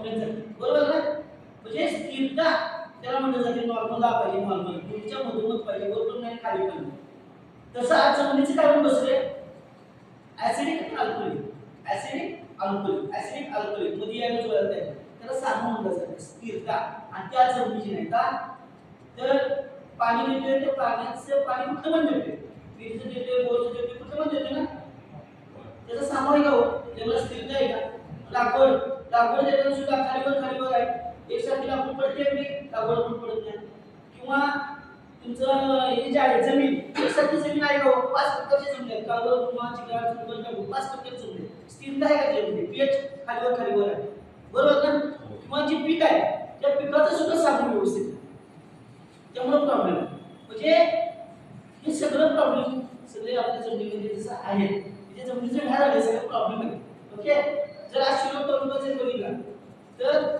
Complaint झाली बरोबर ना? म्हणजे स्थिरता त्याला म्हणलं जाते नॉर्मल पाहिजे नॉर्मल पुढच्या मधोमध पाहिजे वरतून नाही खाली पाहिजे तसं आज जमिनीचं कारण बसले acidic alcoholic acidic alcoholic acidic अल्कोहोलिकमध्ये या जुळत आहे. त्याला साधन म्हणलं जातं. स्थिरता. आणि त्या जमिनीची नाही का? तर पाणी देतोय ते पाण्याचं पाणी फक्त पण देतोय. विहिरीचं देतोय बोरचं देतोय कुठं पण देतोय ना त्याचं सामायिक हो त्याला स्थिरता आहे का लागवड लागवड देताना सुद्धा खालीवर खालीवर आहे एकसारखी लागवड पडते बरोबर लागवड पडत नाही. किंवा तुमचं हे जे आहे जमीन एकसारखी जमीन आहे का? पाच टक्क्याची जमीन आहे. कागद किंवा चिकट चुकट पाच टक्क्याची जमीन आहे. स्थिरता आहे का त्यामध्ये पीएच खालीवर खालीवर आहे. बरोबर ना? किंवा जे पीक आहे त्या पिकाचं सुद्धा साधन व्यवस्थित आहे. त्यामुळे प्रॉब्लेम आहे. म्हणजे हे सगळं प्रॉब्लेम सगळे आपल्या जमिनीमध्ये जसं आहे म्हणजे जमिनीचं ढाळ आले सगळं प्रॉब्लेम आहे. ओके जर आज शिरो तालुका जर बघितला तर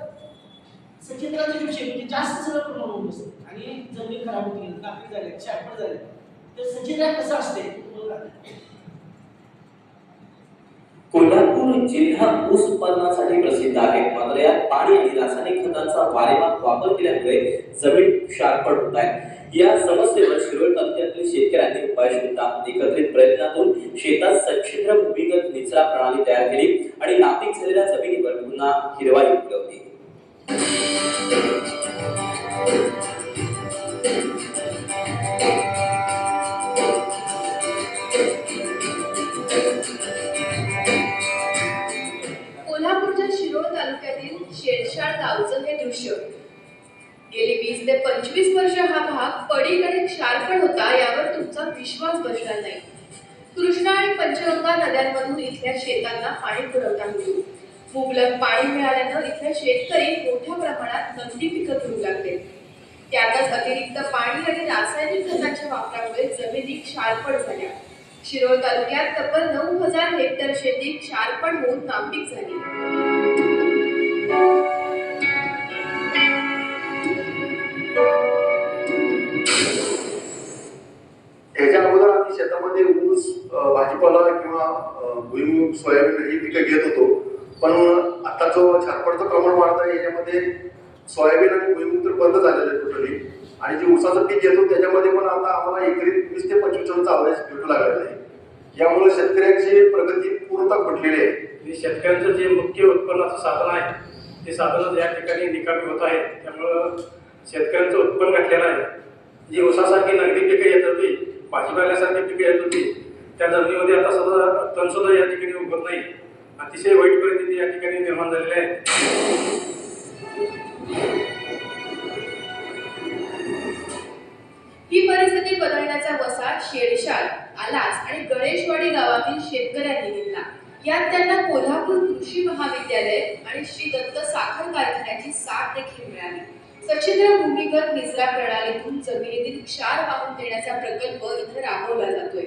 सचित्राचे विषय म्हणजे जास्त सगळं प्रमाण होऊन बसतं आणि जमीन खराब होती नापीक झाली शाटपट झाली तर सचिंद्रा कसं असते? कोल्हापूर जिल्हा ऊस उत्पादनासाठी प्रसिद्ध आहे. मात्र यात पाणी आणि रासायनिक खतांचा वारेमात वापर केल्यामुळे जमीन क्षारपड होत आहे. या समस्येवर शिरोळ तालुक्यातील शेतकऱ्यांनी उपाय शोधला एकत्रित प्रयत्नातून शेतात सच्छिद्र भूमिगत निचरा प्रणाली तयार केली आणि नापीक झालेल्या जमिनीवर पुन्हा हिरवाई उगवली कोल्हापूरच्या शिरोळ तालुक्यातील शेडशाळ गावचं हे दृश्य. गेली वीस ते पंचवीस वर्ष हा भाग पडीकडे क्षारपण होता यावर तुमचा विश्वास बसणार नाही. कृष्णा आणि पंचगंगा नद्यांमधून इथल्या शेतांना पाणी पुरवठा होतो. मुबलक पाणी मिळाल्यानं इथल्या शेतकरी मोठ्या प्रमाणात नगदी पिकं घेऊ लागले. त्यातच अतिरिक्त पाणी आणि रासायनिक खतांच्या वापरामुळे जमिनी क्षारपड झाल्या. शिरोळ तालुक्यात तब्बल नऊ हजार हेक्टर शेती क्षारपण होऊन नापीक झाली. त्याच्या अगोदर आम्ही शेतामध्ये ऊस भाजीपाला किंवा भुईमुग भुईमूग सोयाबीन ही पिकं घेत होतो. पण आता जो छारपणचं प्रमाण वाढत आहे याच्यामध्ये सोयाबीन आणि भुईमूग तर बंद झालेलं आहे टोटली आणि जे उसाचं पीक घेतो त्याच्यामध्ये पण आता आम्हाला एकरी वीस ते पंचवीस टनचा अवरेज भेटू लागलेला आहे. यामुळे शेतकऱ्यांची प्रगती पूर्णतः घडलेली आहे. शेतकऱ्यांचं जे मुख्य उत्पन्नाचं साधन आहे ते साधन या ठिकाणी निकामी होत आहे त्यामुळं शेतकऱ्यांचं उत्पन्न घटलेलं आहे. जी ऊसासारखी नगदी पिकं येत होती भाजीपाल्यासारखी पिकं येत होती त्या जमिनीमध्ये आता सध्या तणसुद्धा या ठिकाणी उगत नाही. अतिशय वाईट परिस्थिती या ठिकाणी निर्माण झालेली आहे. बदलण्याचा वसा शेडशाल आलास आणि गणेशवाडी गावातील शेतकऱ्यांनी घेतला यात त्यांना कोल्हापूर कृषी महाविद्यालय आणि श्री दत्त साखर कारखान्याची साथ देखील मिळाली. सच्छिद्र भूमिगत निचरा प्रणालीतून जमिनीतील क्षार वाहून देण्याचा प्रकल्प इथे राबवला जातोय.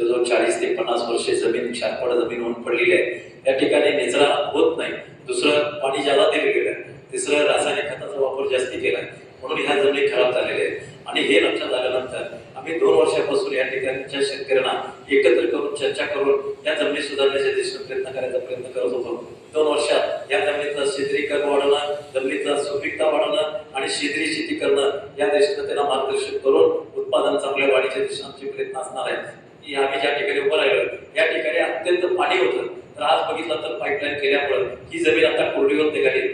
जवळजवळ चाळीस ते पन्नास वर्षे जमीन क्षारपड जमीन होऊन पडलेली आहे या ठिकाणी निचरा होत नाही. दुसरं पाणी ज्याला दिलं गेलं तिसरं रासायनिक खताचा वापर जास्ती केला म्हणून ह्या जमिनी खराब झालेल्या आहेत. आणि हे लक्षात आल्यानंतर आम्ही दोन वर्षापासून या ठिकाणच्या शेतकऱ्यांना एकत्र करून चर्चा करून या जमिनी सुधारण्याच्या दिशेने प्रयत्न करायचा प्रयत्न करत होतो. दोन वर्षात या जमिनीचा शेतरीकरण वाढवणं जमिनीचा सुपीकता वाढवणं आणि शेतरी शेती करणं या दिशेनं त्यांना मार्गदर्शन करून उत्पादन चांगल्या वाढीच्या दिशेने आमचे प्रयत्न असणार आहेत. की आम्ही ज्या ठिकाणी उभं राहिलो या ठिकाणी अत्यंत पाणी होतं. तर आज बघितलं तर पाईपलाईन केल्यामुळं ही जमीन आता कोरडीवर निघाली.